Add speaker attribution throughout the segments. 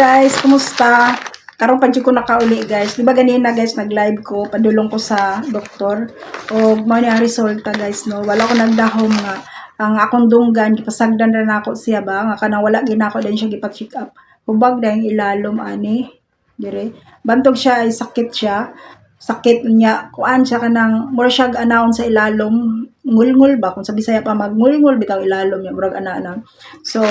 Speaker 1: guys, kumusta? Karon pa ko nakauli guys. Di ba ganina guys nag-live ko, padulong ko sa doktor. O mao ni resulta guys no. Wala ko nagdahom nga ang akong dunggan gipasagdan ra nako siya ba nga kanang wala ginako din siya gipa-check up. Hubag dahil ilalom ani dire. Bantog siya ay sakit siya. Sakit niya kuan siya kanang mura siya announce sa ilalom ngulngul ba kung sa Bisaya pa magngulngul bitaw ilalom niya murag ana So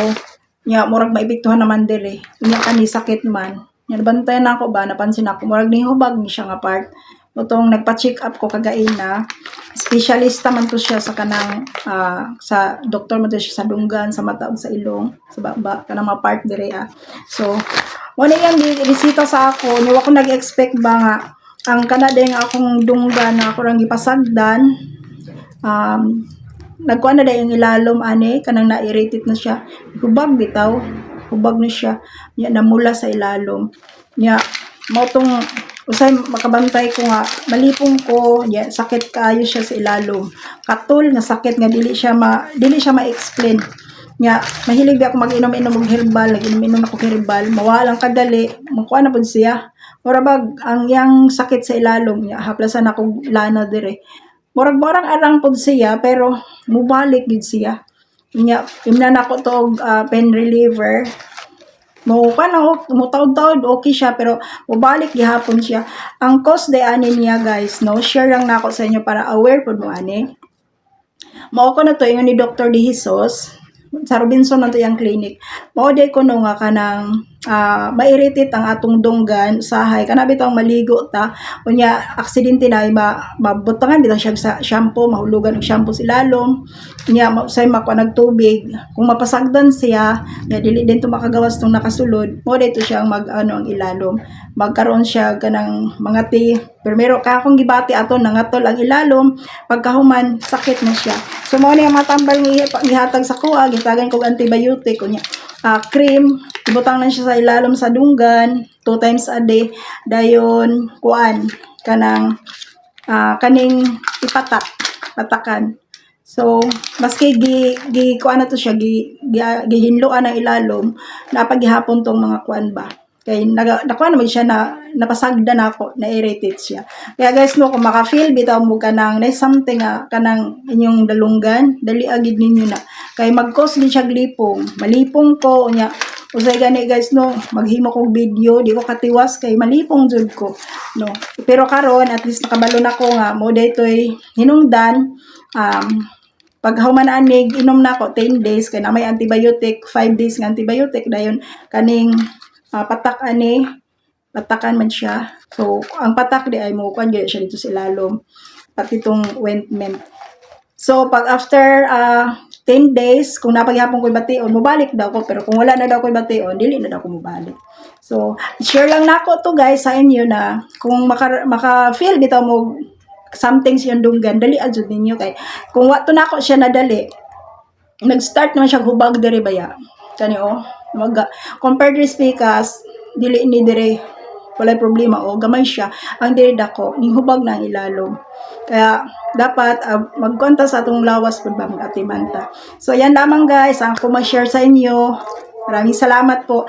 Speaker 1: nya murag maipiktuhan naman dire unya kani sakit man. Nya bantayan ako ba? Napansin ako. Murag ni hubag ni siya nga part. Utong nagpa-check up ko kagaina specialista man to siya sa kanang ah, sa doktor man to siya sa dunggan sa mata sa ilong sa baba kanang mga part dire ah. so na yan bisita sa ako. Ni wa ko nag-expect ba nga ang kanada nga akong dunggan na ako rang gipasagdan. Um, nagkuha na dahil yung ilalom ani kanang na-irritate na siya. Hubag bitaw. Hubag na siya. Niya namula sa ilalom. Niya mo tong usay makabantay ko nga malipong ko niya sakit kaayo siya sa ilalom. Katul nga sakit nga dili siya ma dili siya ma-explain. Niya mahilig ako mag-inom-inom og herbal nag-inom-inom ako herbal. Mawalang kadali makuha na pud siya. Mura bag ang yang sakit sa ilalom niya haplasan ako lana dire murag-murag arang pod siya pero mubalik gid siya nya imna nako to og, ah, pain reliever mo kanang mo taud-taud okay siya pero mubalik gihapon siya ang cause de ani niya guys no share lang nako sa inyo para aware pod mo ani mao ko na to ingon ni Dr. De Jesus sa Robinson na to yung clinic. Mao day ko nga kanang ah, ma-irritate ang atong dunggan usahay. Kana bitong maligo ta. Unya aksidente na ma mabutangan bitaw siya sa shampoo mahulugan og shampoo sa ilalom. Unya say mako nagtubig kung mapasagdan siya ya dili din to makagawas tong nakasulod mo day to siya mag ano ang ilalom. Magkaroon siya kanang mga ti primero ka akong gibati ato nangatol ang ilalom. Pagkahuman sakit na siya. So mao ni ang matambal ni gihatag sa kuha gitagan kog antibiotic unya ah, cream ibutang lang siya sa ilalom sa dunggan two times a day dayon kuan kanang ah, kaning ipatak patakan So, maski gi, gi kuan na to siya, gi, gi, gihinloan ang ilalom, napagihapon tong mga kuan ba. Kay naga, nakuha naman siya na napasagda na ako, na-irritate siya. Kaya guys, no, kung maka-feel, bitaw mo ka ng, na something nga, kanang inyong dalunggan, dali agid ninyo na. Kay mag-cause din siya glipong. Malipong ko, nya, usay gani guys no? Maghimo kog video di ko katiwas kay malipong jud ko no? Pero karon at least nakabalo na ko nga mo daytoy hinungdan um pag human inom na ako 10 days kay na may antibiotic 5 days nga antibiotic dayon kaning ah, patak ani patakan man siya. So ang patak di ay mo kuan gyud siya dito sa ilalom pati itong ointment. So pag after ah 10 days kung napaghapon ko bation mobalik daw ko. Pero kung wala na daw ko bation dili na daw ko mobalik so share lang nako to guys sa inyo na kung maka, maka feel bitaw mo something sa iyong dunggan, dali adjud ninyo. Kay kung wato na ako siya nadali, nag-start naman siya hubag dire baya. Kani o, mag compared to speakers, dili ni dire walay problema o gamay siya ang dako ning hubag na ang ilalom kaya dapat uh, magkonta sa atong lawas pud ba mag-atimanta so yan lamang guys ang ko ma-share sa inyo. Maraming salamat po